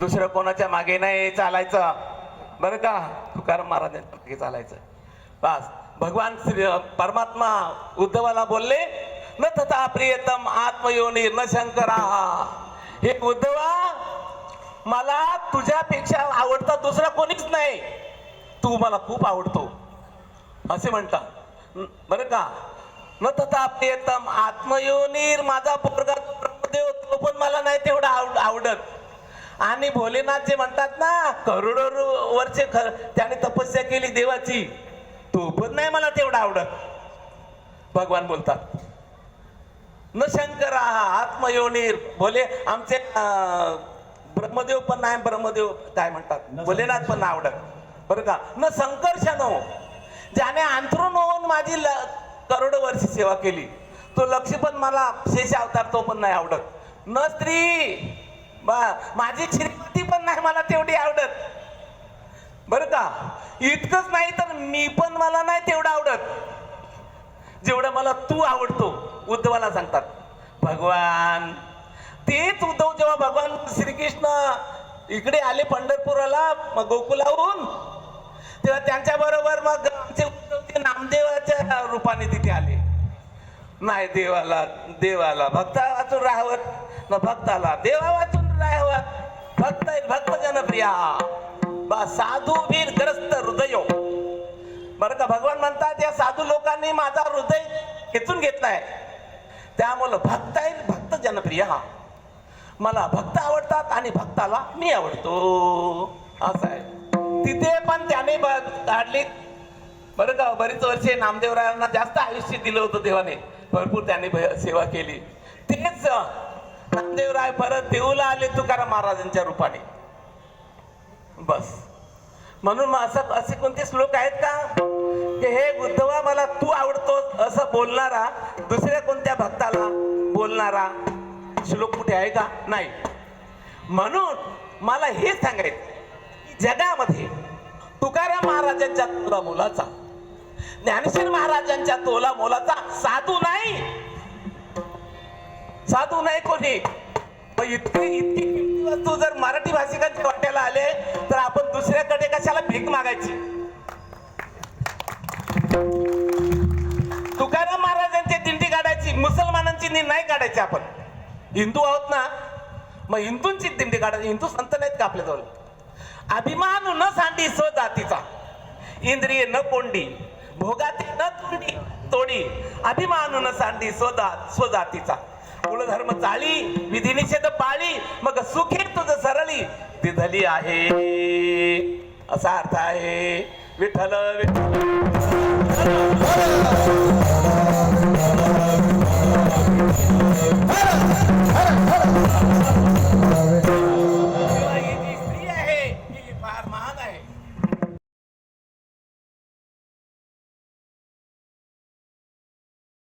दुसरं कोणाच्या मागे नाही चालायचं. बरं का? तुकाराम महाराजांच्या मागे चालायचं. बस. भगवान श्री परमात्मा उद्धवाला बोलले न तथा प्रियतम आत्मयोनी न शंकरा. हे उद्धवा मला तुझ्यापेक्षा आवडता दुसरा कोणीच नाही. तू मला खूप आवडतो. असे म्हणतात. बरं का? न तथा प्रियतम आत्मयोनीर माझा पोरगा ब्रह्मदेव तो पण मला नाही तेवढा आवड आवडत. आणि भोलेनाथ जे म्हणतात ना करोडो वरचे ख- त्याने तपस्या केली देवाची तो पण नाही मला तेवढा आवडत. भगवान बोलतात न शंकरा आत्मयोनीर. भोले आमचे ब्रह्मदेव पण नाही ब्रह्मदेव काय म्हणतात? भोलेनाथ पण नाही आवडत. बरं का? न संकर्षण ज्याने अंथरून होऊन माझी ल- करोडो वर्ष सेवा केली. तो लक्ष पण मला शेष अवतार तो पण नाही आवडत. न स्त्री बा- माझी श्रीमती पण नाही मला तेवढी आवडत. बरं का? इतकंच नाही तर मी पण मला नाही तेवढं आवडत. जेवढं मला तू आवडतो उद्धवाला सांगतात. भगवान तेच उद्धव जेव्हा भगवान श्रीकृष्ण इकडे आले पंढरपुराला मग गोकुलाहून तेव्हा त्यांच्या बरोबर मग नामदेवाच्या रूपाने तिथे आले. नाही देवाला देवाला भक्ता वाचून राहावत न भक्ताला देवा वाचून राहावत भक्त भक्त जनप्रिया. बा साधू वीर ग्रस्त हृदय. बरं का भगवान म्हणतात या साधू लोकांनी माझा हृदय खेचून घेतलाय. त्यामुळं भक्त येईल भक्त जनप्रिय. हा मला भक्त आवडतात आणि भक्ताला मी आवडतो. असं आहे. तिथे पण त्याने ब- काढली बरं का बरीच वर्षे नामदेवरायांना जास्त आयुष्य दिलं होतं देवाने. भरपूर त्यांनी सेवा केली. तेच नामदेवराय परत देऊला आले तुकाराम महाराजांच्या रूपाने. बस. म्हणून मग असं असे कोणते श्लोक आहेत का? की हे उद्धवा मला तू आवडतो असं बोलणारा दुसऱ्या कोणत्या भक्ताला बोलणारा श्लोक कुठे आहे का? नाही. म्हणून मला हे सांगायचं जगामध्ये तुकाराम महाराजांच्या मुलाचा ज्ञानेश्वर महाराजांच्या तोला मोलाचा साधू नाही. साधू नाही कोणी. मग इतकी इतकी किमती वस्तू जर मराठी भाषिकांच्या वाट्याला आले तर आपण दुसऱ्याकडे कशाला भीक मागायची? तुकाराम महाराजांची दिंडी काढायची मुसलमानांची नी- नाही काढायची आपण. हिंदू आहोत ना मग हिंदूंची दिंडी काढायची हिंदू संत नाहीत का आपल्याजवळ? अभिमान न सांडी स्वजातीचा इंद्रिय न कोंडी. भोगाती न तोडी तोडी. अभिमान सांडी स्वदा स्वजातीचा. कुलधर्म चाली विधी निषेध पाळी मग सुखी तुझ सरळी. ती झाली आहे. असा अर्थ आहे. विठ्ठल विठ्ठल. महान आहे.